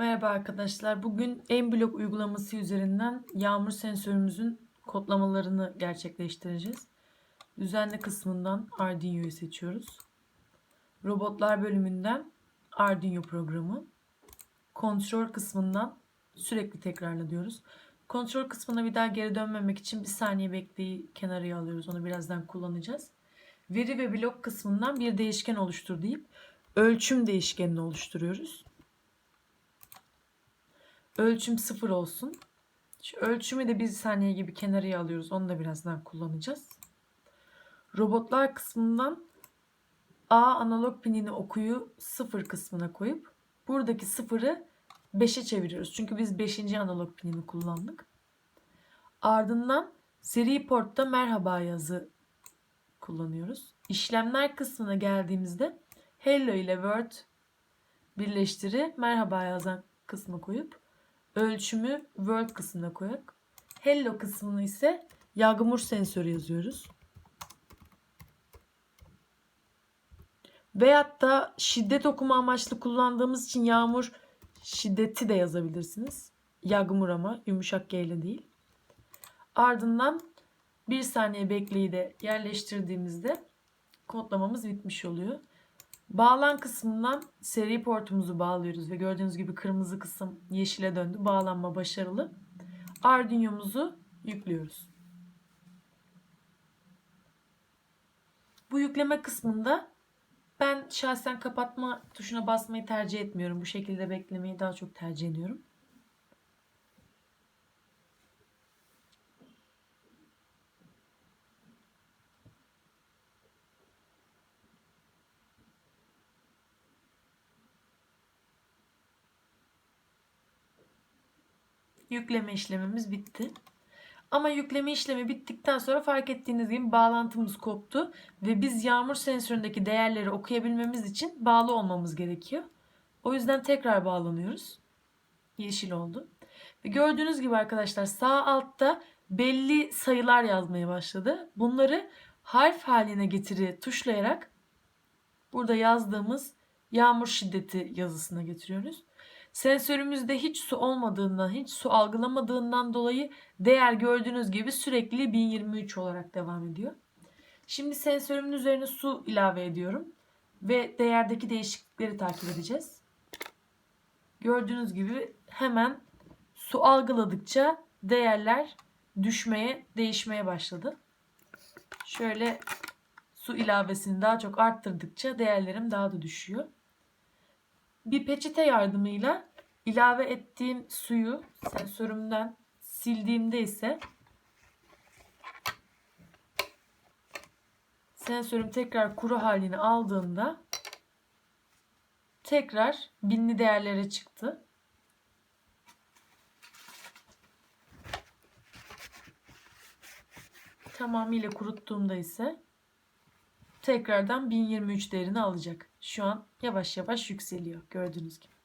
Merhaba arkadaşlar. Bugün Emblock uygulaması üzerinden yağmur sensörümüzün kodlamalarını gerçekleştireceğiz. Düzenli kısmından Arduino'yu seçiyoruz. Robotlar bölümünden Arduino programı. Kontrol kısmından sürekli tekrarla diyoruz. Kontrol kısmına bir daha geri dönmemek için bir saniye bekleyi kenarıya alıyoruz. Onu birazdan kullanacağız. Veri ve blok kısmından bir değişken oluştur deyip ölçüm değişkenini oluşturuyoruz. Ölçüm sıfır olsun. Şu ölçümü de bir saniye gibi kenarıya alıyoruz. Onu da birazdan kullanacağız. Robotlar kısmından A analog pinini okuyu sıfır kısmına koyup buradaki sıfırı 5'e çeviriyoruz. Çünkü biz 5. analog pinini kullandık. Ardından seri portta merhaba yazı kullanıyoruz. İşlemler kısmına geldiğimizde hello ile word birleştiri merhaba yazan kısmı koyup ölçümü word kısmına koyarak hello kısmını ise yağmur sensörü yazıyoruz. Veyahut da şiddet okuma amaçlı kullandığımız için yağmur şiddeti de yazabilirsiniz. Yağmur ama yumuşak G değil. Ardından bir saniye bekleyi de yerleştirdiğimizde kodlamamız bitmiş oluyor. Bağlan kısmından seri portumuzu bağlıyoruz ve gördüğünüz gibi kırmızı kısım yeşile döndü. Bağlanma başarılı. Arduino'muzu yüklüyoruz. Bu yükleme kısmında ben şahsen kapatma tuşuna basmayı tercih etmiyorum. Bu şekilde beklemeyi daha çok tercih ediyorum. Yükleme işlemimiz bitti. Ama yükleme işlemi bittikten sonra fark ettiğiniz gibi bağlantımız koptu ve biz yağmur sensöründeki değerleri okuyabilmemiz için bağlı olmamız gerekiyor. O yüzden tekrar bağlanıyoruz. Yeşil oldu. Ve gördüğünüz gibi arkadaşlar sağ altta belli sayılar yazmaya başladı. Bunları harf haline getiri tuşlayarak burada yazdığımız yağmur şiddeti yazısına getiriyoruz. Sensörümüzde hiç su olmadığından, hiç su algılamadığından dolayı değer gördüğünüz gibi sürekli 1023 olarak devam ediyor. Şimdi sensörümün üzerine su ilave ediyorum ve değerdeki değişiklikleri takip edeceğiz. Gördüğünüz gibi hemen su algıladıkça değerler düşmeye, değişmeye başladı. Şöyle su ilavesini daha çok arttırdıkça değerlerim daha da düşüyor. Bir peçete yardımıyla ilave ettiğim suyu sensörümden sildiğimde ise sensörüm tekrar kuru halini aldığında tekrar binli değerlere çıktı. Tamamıyla kuruttuğumda ise tekrardan 1023 değerini alacak. Şu an yavaş yavaş yükseliyor gördüğünüz gibi.